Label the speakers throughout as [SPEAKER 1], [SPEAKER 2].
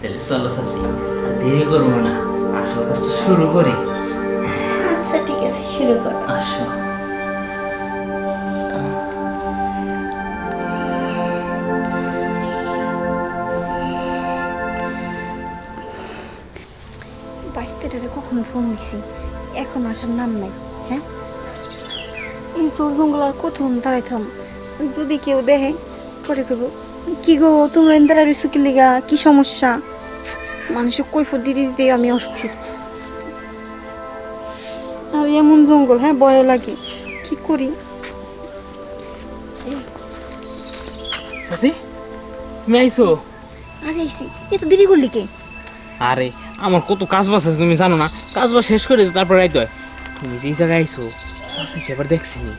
[SPEAKER 1] তাহলে চলো চাচি। দেরি করব না। আসল কাজটা শুরু করি
[SPEAKER 2] আচ্ছা ঠিক আছে শুরু কর
[SPEAKER 1] আসো।
[SPEAKER 2] কখন ফোন দিছি। এখন আসার নাম নাই হ্যাঁ? এই জঙ্গল আর কখন দাঁড়াইতাম? যদি কেউ দেখে পরে কইব। কি গো তোমরা ইন্দারা রইছো কি লিগা? কি সমস্যা? মানুষের কৈফত দিতে দিতে আমি অস্থির। আর এমন জঙ্গল হ্যাঁ ভয় লাগে। কি করি?
[SPEAKER 1] চাচি তুমি আইছো?
[SPEAKER 2] আরে আইসি এত দেরি করলি কে?
[SPEAKER 1] আরে আমার কত কাজ বাজ আছে তুমি জানো না? কাজ বাজ শেষ করে তারপর রাইতে হয়। তুমি যেই জায়গায় আইছো কি আবার দেখছিনি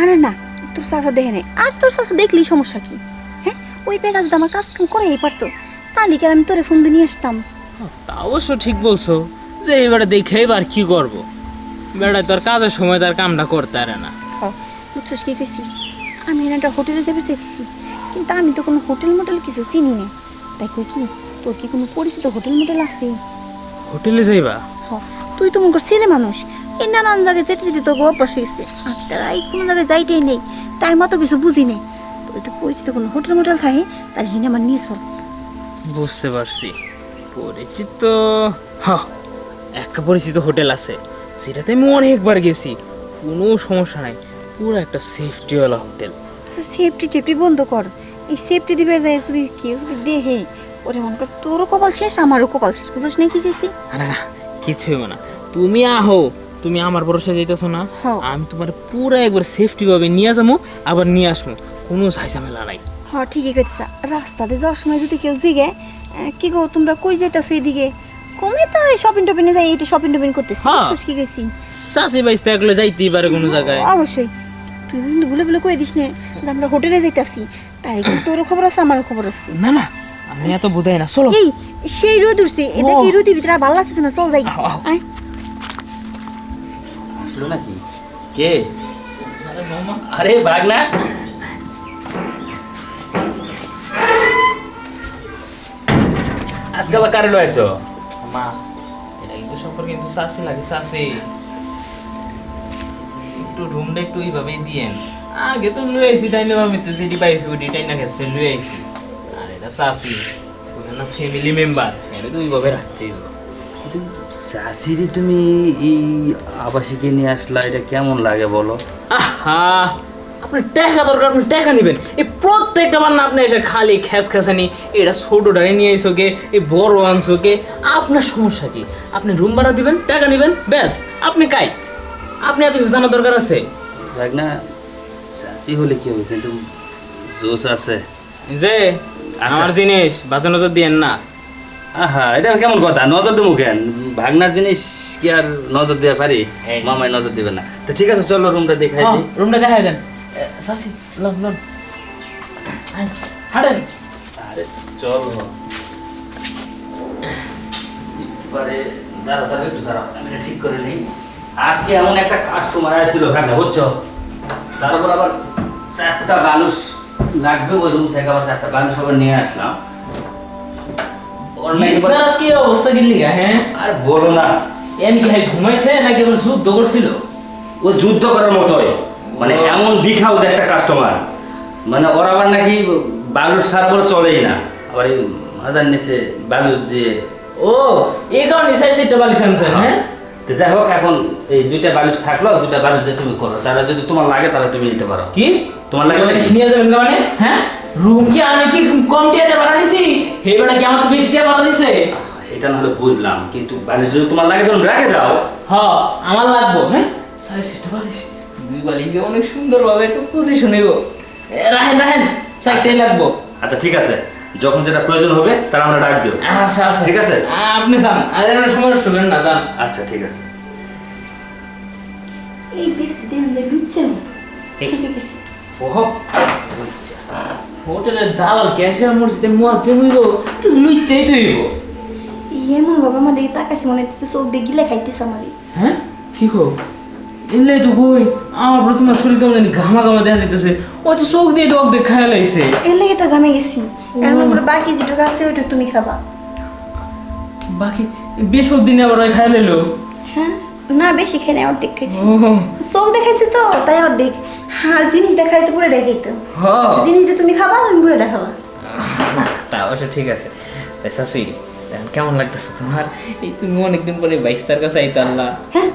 [SPEAKER 2] আরে না তোর চাচা দেখে নেই। আর তোর চাচা দেখলি সমস্যা কি? ওই বেটা যদি আমার কাজ কাম করে পারতো। তাহলে কি আর আমি তোরে ফোন দিয়ে নিয়ে আসতাম।
[SPEAKER 1] তা অবশ্য ঠিক বলছো যে এবারে দেখে এবার কি করব? বেড়া তোর কাজের সময় তার কামটা করতে পারে না।
[SPEAKER 2] বুঝছিস কি কইছি? আমি এখানে একটা হোটেলে যাবে চেয়েছি কিন্তু আমি তো কোনো হোটেল মোটেল কিছু চিনি না। তাই কই কি তোর কি কোনো পরিচিত হোটেল মোটেল আছে?
[SPEAKER 1] হোটেলে যাইবা?
[SPEAKER 2] তুই তো মনে কর ছেলে মানুষ এই নানান জায়গায় যেতে যেতে তো অভ্যাস হয়েছে আর তারা এই কোনো জায়গায় যাইতেই নেই তাই মতো কিছু বুঝি নেই। তো পরিচিত কোনো হোটেল মোটেল থাকে তাহলে হিনে আমার নিয়ে চল।
[SPEAKER 1] বুঝতে পারছি। পরিচিত? হ একটা পরিচিত হোটেল আছে সেটাতে আমি অনেকবার গেছি। কোনো সমস্যা নাই পুরো একটা সেফটিওয়ালা হোটেল।
[SPEAKER 2] সেফটি টেফটি বন্ধ কর। এই সেফটি দিবে যায় যদি কেউ যদি দেহে ওরে মনে কর তোরও কপাল শেষ আমারও কপাল শেষ। বুঝছ না কি গেছি?
[SPEAKER 1] আরে না কিছু হইব না। তুমি আহো তুমি আমার ভরসা যাইতেছো না।
[SPEAKER 2] হ্যাঁ।
[SPEAKER 1] আমি তোমার পুরো একবার সেফটি ভাবে নিয়ে যাব আবার নিয়ে আসব। কোনো ঝাইঝামেলা নাই।
[SPEAKER 2] হ ঠিকই কইছা রাস্তাতে যাওয়ার সময় যদি কেউ জিগে আহ, কি গো তোমরা কই যাইতাছো এইদিকে কমে তো এই শপিং টপিনে যাই এইটা শপিং টপিং করতেছি
[SPEAKER 1] হ্যাঁ।
[SPEAKER 2] বুঝছস কি গেছি
[SPEAKER 1] চাষি বাইস থাকলে যাইতেই পারে কোনো জায়গায়।
[SPEAKER 2] অবশ্যই। তুই কিন্তু ভুলে ভুলে কই দিস নে যে আমরা হোটেলে যাইতাছি তাই কিন্তু তোরও খবর আছে আমারও খবর আছে।
[SPEAKER 1] না না আমি এত বুঝাই না চলো।
[SPEAKER 2] এই সেই রোদ উঠছে এটা কি রোদের ভিতরে ভালো লাগতেছে না? চল যাই। আয়।
[SPEAKER 3] আসলো নাকি? কে? আরে বাঘ না আজকে আবার কারে লয়েছো
[SPEAKER 1] মা এটা কিন্তু সম্পর্কে কিন্তু চাষি লাগে চাষি একটু রুমটা একটু এইভাবেই দিয়েন আগে তো লুয়ে আইছি টাইনে ভাবিতে সিটি পাইছি ওটি টাইনা গেছে লুয়ে আইছি আর এটা চাষি ওখানে ফ্যামিলি মেম্বার এটা তো ওইভাবে রাখতেই হবে
[SPEAKER 3] চাষিরি তুমি এই আবাসিকে নিয়ে আসলা এটা কেমন লাগে বলো
[SPEAKER 1] আহা আপনার টাকা দরকার আপনি টাকা নেবেন। এই প্রত্যেকটা বার না আপনি এসে খালি খ্যাস খ্যাসানি এটা ছোটোটারে নিয়ে এসো কে এই বড় আনছো কে আপনার সমস্যা কি? আপনি রুম ভাড়া দিবেন টাকা নেবেন ব্যাস। আপনি কাই? আপনি এত কিছু জানার দরকার আছে?
[SPEAKER 3] বাঘ না চাষি হলে কি হবে? কিন্তু জোশ আছে।
[SPEAKER 1] যে
[SPEAKER 3] আচ্ছা।
[SPEAKER 1] আমার জিনিস বাজে নজর দিয়েন না।
[SPEAKER 3] আহা এটা কেমন কথা? নজর দেবো কেন? ভাগনার জিনিস কি আর নজর দেওয়া পারি। মামায় নজর দিবে না। তো ঠিক আছে চলো রুমটা দেখাই দিই।
[SPEAKER 1] রুমটা দেখাই দেন। সাসি লন লন। হাঁটেন।
[SPEAKER 3] আরে চলো। এবারে দাঁড়া দাঁড়া একটু দাঁড়াও। আমি ঠিক করে নিই। আজকে এমন একটা কাস্টমার আসছিল বুঝছ? তারপর আবার চারটা মানুষ লাগবে ওই রুম থেকে আবার চারটা মানুষ আবার নিয়ে আসলাম।
[SPEAKER 1] আজকে অবস্থা হ্যাঁ?
[SPEAKER 3] আর বলো না।
[SPEAKER 1] এন কি ভাই ঘুমাইছে নাকি আবার যুদ্ধ করছিল?
[SPEAKER 3] ও যুদ্ধ করার মতোই। মানে এমন বিগ হাউস একটা কাস্টমার মানে ওরা আবার নাকি বালুর সার বলে চলেই না। আবার এই হাজার নিচে বালুস দিয়ে।
[SPEAKER 1] ও এই কারণে সাইড সাইডটা বালিশ আনছেন হ্যাঁ।
[SPEAKER 3] তো যাই হোক এখন এই দুইটা বালুস থাকল দুইটা বালুস দিয়ে তুমি করো। তাহলে যদি তোমার লাগে তাহলে তুমি নিতে পারো।
[SPEAKER 1] কি?
[SPEAKER 3] তোমার লাগে
[SPEAKER 1] বালিশ? নিয়ে যাবেন না মানে? হ্যাঁ? রুম কি আমি কি কম টিয়াতে ভাড়া নিছি হে বেটা কি আমাকে বেশি টিয়া ভাড়া দিছে?
[SPEAKER 3] সেটা নাহলে বুঝলাম কিন্তু বালিশ যদি তোমার লাগে তুমি রেখে দাও।
[SPEAKER 1] হ আমার লাগবো হ্যাঁ? সাইড সাইডটা বালিশ। দুই বালিশ দিয়ে অনেক সুন্দর ভাবে একটা পজিশন হইব রাহেন রাহেন সাইডটাই লাগবো।
[SPEAKER 3] আচ্ছা ঠিক আছে। যখন যেটা প্রয়োজন হবে তাহলে আমরা ডাক দিও
[SPEAKER 1] আচ্ছা আচ্ছা।
[SPEAKER 3] ঠিক আছে?
[SPEAKER 1] আপনি যান। আর এর সময় নষ্ট না যান।
[SPEAKER 3] আচ্ছা ঠিক আছে।
[SPEAKER 2] এই বেট দেন যে লুচ্ছে ঠিক আছে
[SPEAKER 1] ওহ হোটেলের দালাল ক্যাশিয়ার মসজিদে মুয়াজ্জিম হইব লুইচাই তো হইব।
[SPEAKER 2] এমন বাবা আমার দিকে তাকাইছে মনে হচ্ছে চোখ দিয়ে গিলে খাইতেছে আমার।
[SPEAKER 1] হ্যাঁ? কি খো এলে তো কই? আমার পরে তোমার শরীর কেমন ঘামা ঘামা দেখা যেতেছে ও তো চোখ দিয়ে খায় লাইছে।
[SPEAKER 2] এর লেগে তো ঘামে গেছি। বাকি যেটুকু আছে ওইটুকু তুমি খাবা।
[SPEAKER 1] বাকি বেশ দিনে আবার ওই লেলো
[SPEAKER 2] হ্যাঁ? না বেশি অর্ধেক চোখ দেখাইছি তো তাই অর্ধেক। আর জিনিস দেখাই তো পুরো দেখাই তো জিনিস দিয়ে তুমি খাবা আমি পুরো দেখাবা।
[SPEAKER 1] তা অবশ্য ঠিক আছে। তাই শাসি কেমন লাগতেছে তোমার? এই তুমি অনেকদিন পরে বাইশ তার কাছে আইতে আল্লাহ
[SPEAKER 2] হ্যাঁ?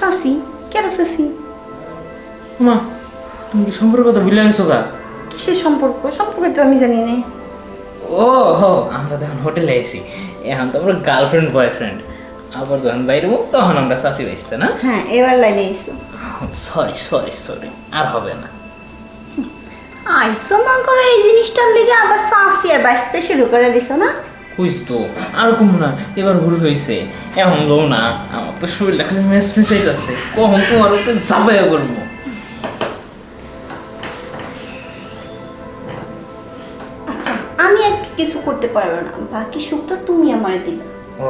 [SPEAKER 2] সাসি কেন সাসি
[SPEAKER 1] মা তুমি কি সম্পর্ক কথা বুঝলে আনছো গা?
[SPEAKER 2] কিসের সম্পর্ক? সম্পর্ক তো আমি জানি না।
[SPEAKER 1] ও হো আমরা তখন হোটেলে এসি এখন তো আমরা গার্লফ্রেন্ড বয়ফ্রেন্ড আবার যখন বাইরে মুখ তখন আমরা শাসি বাইসতে না?
[SPEAKER 2] হ্যাঁ এবার লাইনে এসো
[SPEAKER 1] সরি সরি সরি আর হবে না।
[SPEAKER 2] আইসো মন করে এই জিনিসটার লিগে আবার সাসি আর বাঁচতে শুরু করে দিছো না?
[SPEAKER 1] বুঝ তো আর কম না এবার ভুল হয়েছে এখন লো না আমার তো শরীরটা খালি মেস মেসেই যাচ্ছে কখন তোমার উপরে ঝাঁপাইয়া করব
[SPEAKER 2] আচ্ছা আমি আজকে কিছু করতে পারব না। বাকি সুখটা তুমি আমার দিবে।
[SPEAKER 1] ও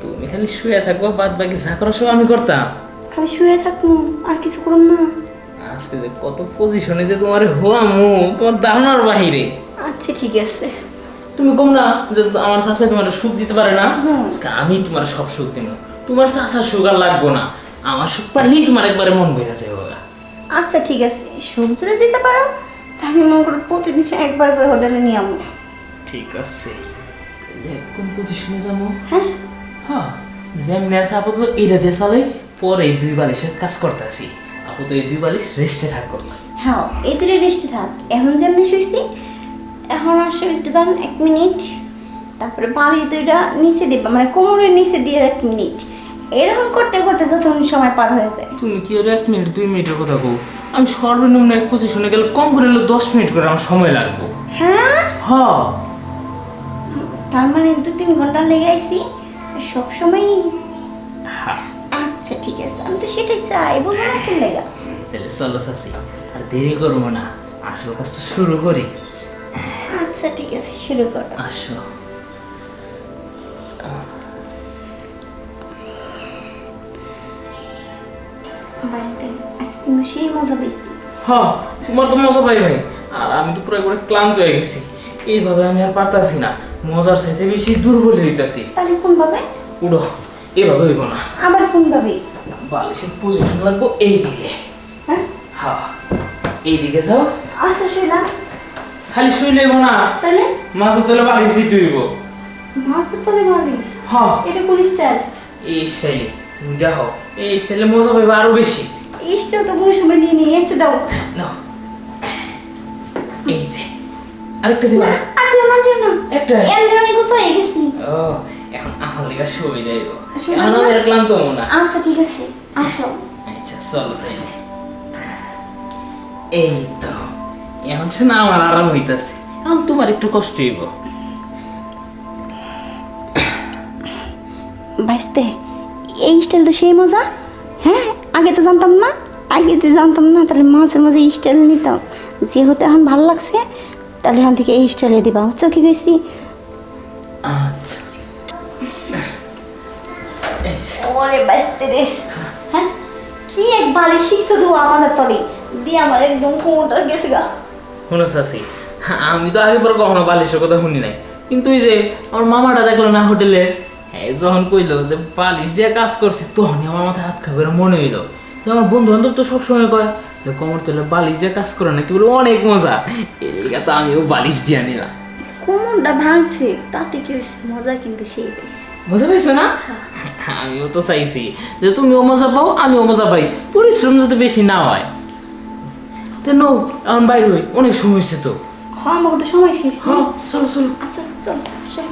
[SPEAKER 1] তুমি খালি শুয়ে থাকব বাদ বাকি যা করার সব আমি করতাম।
[SPEAKER 2] খালি শুয়ে থাকব আর কিছু করুন না।
[SPEAKER 1] আজকে যে কত পজিশনে যে তোমার হোয়ামু তোমার ধারণার বাহিরে।
[SPEAKER 2] আচ্ছা ঠিক আছে।
[SPEAKER 1] তুমি কম না যে আমার চাষা তোমার সুখ দিতে পারে না? আজকে আমি তোমার সব সুখ দিব। তোমার চাষার সুখ আর লাগবো না। আমার সুখ পাইলেই তোমার একবারে মন বেড়েছে বাবা
[SPEAKER 2] আচ্ছা ঠিক আছে। সুখ যদি দিতে পারো তাহলে মনে করো প্রতিদিন একবার করে হোটেলে নিয়ে আমো
[SPEAKER 1] ঠিক আছে। কোন পজিশনে যাব।
[SPEAKER 2] হ্যাঁ।
[SPEAKER 1] হ্যাঁ যেমনি আছে আপাতত এটা দিয়ে চালে। পরে এই দুই বালিশের কাজ করতেছি। আপাতত এই দুই বালিশ রেস্টে থাকব
[SPEAKER 2] হ্যাঁ এই দূরে রেস্টে থাক। এখন যেমনি শুয়েছি এখন আসো একটু দান এক মিনিট। তারপরে বাড়ি দুইটা নিচে দিবা মানে কোমরের নিচে দিয়ে এক মিনিট। এরকম করতে করতে যখন সময় পার হয়ে যায়।
[SPEAKER 1] তুমি কি আর এক মিনিট দুই মিনিটের কথা কো আমি সর্বনিম্ন এক পজিশনে গেলে কম করে হলে দশ মিনিট করে আমার সময় লাগবে।
[SPEAKER 2] হ্যাঁ?
[SPEAKER 1] হ্যাঁ।
[SPEAKER 2] তার মানে দু তিন ঘণ্টা লেগে আইছি সব সময়
[SPEAKER 1] হ্যাঁ।
[SPEAKER 2] আচ্ছা ঠিক আছে আমি তো সেটাই চাই বুঝো না কি লেগা।
[SPEAKER 1] তাহলে চলো চাষি আর দেরি করব না আসল কাজটা শুরু করি।
[SPEAKER 2] আচ্ছা ঠিক আছে শুরু করো।
[SPEAKER 1] আসো।
[SPEAKER 2] বাঁচতে আজকে কিন্তু সেই মজা পেয়েছি
[SPEAKER 1] হ্যাঁ তোমার তো মজা পাই ভাই আর আমি তো পুরো একবারে ক্লান্ত হয়ে গেছি। এইভাবে আমি আর পারতাছি না। মজার সাথে বেশি দুর্বল হইতাছি।
[SPEAKER 2] তাহলে কোনভাবে?
[SPEAKER 1] উড়ো এভাবে হইব না।
[SPEAKER 2] আবার কোনভাবে?
[SPEAKER 1] বালিশের পজিশন লাগবো এই দিকে
[SPEAKER 2] হ্যাঁ?
[SPEAKER 1] হ্যাঁ এই দিকে যাও।
[SPEAKER 2] আচ্ছা শুইলাম
[SPEAKER 1] খালি শুই লইব না?
[SPEAKER 2] তাহলে
[SPEAKER 1] মাঝে তোলে বালিশ দিতে হইব।
[SPEAKER 2] মাথার তলে বালিশ?
[SPEAKER 1] হ্যাঁ
[SPEAKER 2] এটা কোন স্টাইল
[SPEAKER 1] এই স্টাইলে তুমি দেখো এই স্টাইলে মজা পাইবে আরও বেশি।
[SPEAKER 2] ইস্টেও তো কোনো সময় নিয়ে নিয়ে এসে দাও।
[SPEAKER 1] নাও। এই যে আরেকটা দিবা।
[SPEAKER 2] আর দিও না দিও না।
[SPEAKER 1] একটা।
[SPEAKER 2] এন দিও না গুছো। হয়ে
[SPEAKER 1] ও এখন আমার লেগা সুবিধা হইব
[SPEAKER 2] সুবিধা
[SPEAKER 1] এখন আমি
[SPEAKER 2] না?
[SPEAKER 1] ক্লান্ত হব না।
[SPEAKER 2] আচ্ছা ঠিক আছে। আসো।
[SPEAKER 1] আচ্ছা চলো তাইলে। এই তো। এখন সে না আমার আরাম হইতাছে। এখন তোমার একটু কষ্ট হইব।
[SPEAKER 2] বাঁচতে এই স্টাইল তো সেই মজা। হ্যাঁ আগে তো জানতাম না আগে তো জানতাম না তাহলে মাঝে মাঝে স্টাইল নিতাম। যেহেতু এখন ভালো লাগছে তাহলে এখান থেকে এই স্টাইলে দিবা। বুঝছ কি গেছি
[SPEAKER 1] আচ্ছা।
[SPEAKER 2] ওরে বাঁচতে রে। হ্যাঁ কি এক বালি শিখছো তো আমাদের তলে? দিয়ে আমার একদম কোমরটা গেছে গা।
[SPEAKER 1] শোনো চাচি আমি তো আগে পর কখনো বালিশের কথা শুনি নাই। কিন্তু ওই যে আমার মামাটা দেখল না হোটেলে হ্যাঁ যখন কইলো যে বালিশ দিয়ে কাজ করছে তখনই আমার মাথায় হাত খা করে মনে হইল। যে আমার বন্ধু বান্ধব তো সবসময় কয় যে কমর তোলে বালিশ দিয়ে কাজ করে না কি বলে অনেক মজা। এই তো আমিও বালিশ দিয়ে নিলাম।
[SPEAKER 2] কোমরটা ভাঙছে তাতে কি মজা কিন্তু সেই পেয়েছে
[SPEAKER 1] মজা পাইছো না? আমিও তো চাইছি যে তুমিও মজা পাও আমিও মজা পাই। পরিশ্রম যাতে বেশি না হয়। তো নো এখন বাইর হই অনেক সময় হচ্ছে তো।
[SPEAKER 2] হ্যাঁ আমাকে তো সময় শেষ
[SPEAKER 1] হ্যাঁ। চলো চলো।
[SPEAKER 2] আচ্ছা চলো চল।